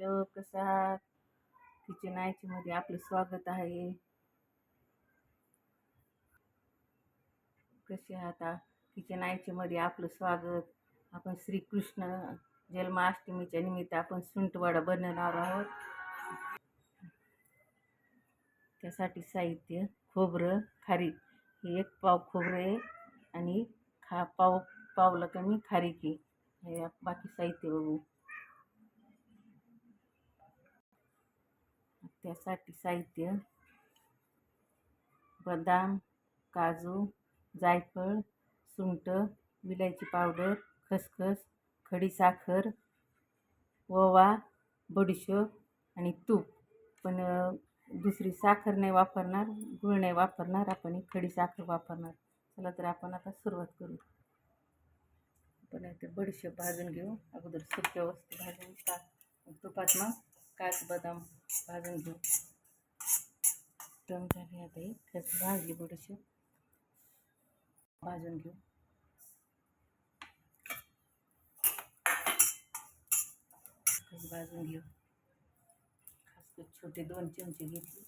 Hello कसं आहात kitchen आयचीमध्ये आपलं स्वागत आहे. कसे आहात किचन आयचीमध्ये आपलं स्वागत. आपण श्रीकृष्ण जन्माष्टमीच्या निमित्त आपण सुंटवडा बनवणार आहोत. त्यासाठी साहित्य खोबरं खारी हे एक पाव खोबरं आहे आणि खा पाव पावला कमी खारीक आहे हे बाकी साहित्य बघू. त्यासाठी साहित्य बदाम काजू जायफळ सुंठ विलायची पावडर खसखस खडीसाखर ओवा बडीशोप आणि तूप. पण दुसरी साखर नाही वापरणार गुळ नाही वापरणार आपण ही खडीसाखर वापरणार. चला तर आपण आता सुरुवात करू. आपण इथे बडीशोप भाजून घेऊ. अगोदर सुक्या वस्तू भाजून टाक. तुपात मग काच बदाम भाजून घेऊ गरम झाली आता ही. खस भाजली थोडीशी. भाजून घेऊ. भाजून घेऊ. खास छोटे दोन चमचे घेतले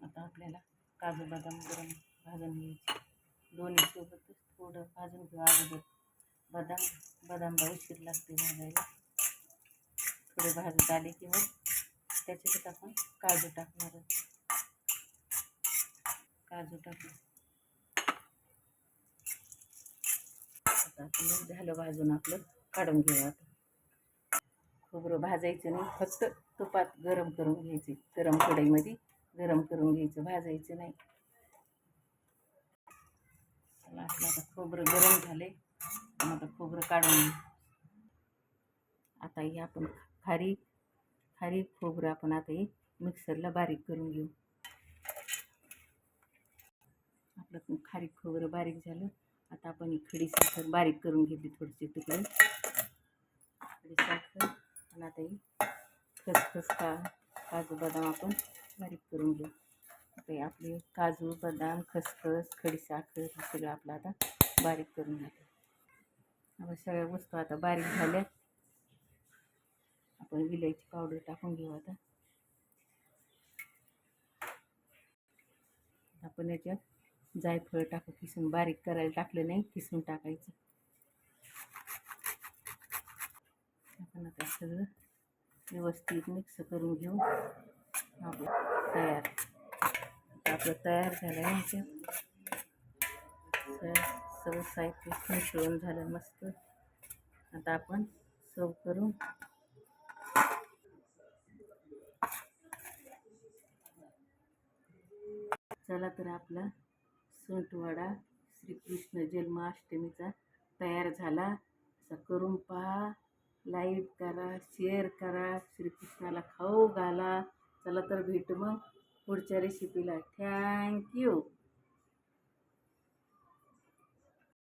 आता आपल्याला काजू बदाम गरम भाजून घ्यायचे. दोन्ही सोबतच थोडं भाजून घेऊ अगोदर. बदाम बदामला उशीर लागते भाजायला. थोडे भाजत आले की मग त्याच्यात आपण काजू टाकणार काजू टाकू आता झालं भाजून आपलं. काढून घेऊ आता. खोबरं भाजायचं नाही फक्त तुपात गरम करून घ्यायचे. गरम कढईमध्ये गरम करून घ्यायचं भाजायचं नाही. चला आपलं आता खोबरं गरम झाले आपण आता खोबरं काढून आता हे आपण खारी खारी खोबरं आपण आता हे मिक्सरला बारीक करून घेऊ. आपलं खारी खोबरं बारीक झालं. आता आपण ही खडी साखर बारीक करून घेतली थोडीशी तुकडे. खडी साखर आणि आता ही खसखस का काजू बदाम आपण बारीक करून घेऊ. ते आपले काजू बदाम खसखस खडीसाखर हे सगळं आपलं आता बारीक करून घ्यायचं आपण सगळ्या वस्तू आता बारीक झाल्या. आपण विलायची पावडर टाकून घेऊ आता. आपण याच्यात जायफळ टाकू. किसून बारीक करायला टाकलं नाही किसून टाकायचं. आपण आता सगळं व्यवस्थित मिक्स करून घेऊ. आपलं तयार. आता आपलं तयार झालं आहे ह्याच्यात स- सगळं साहित्य मिसळून झालं मस्त. आता आपण सर्व करून चला तर आपला सुंटवाडा श्रीकृष्ण जन्माष्टमीचा तयार झाला. असा करून पहा. लाईक करा शेअर करा. श्रीकृष्णाला खाऊ घाला. चला तर भेटू मग पुढच्या रेसिपीला थँक्यू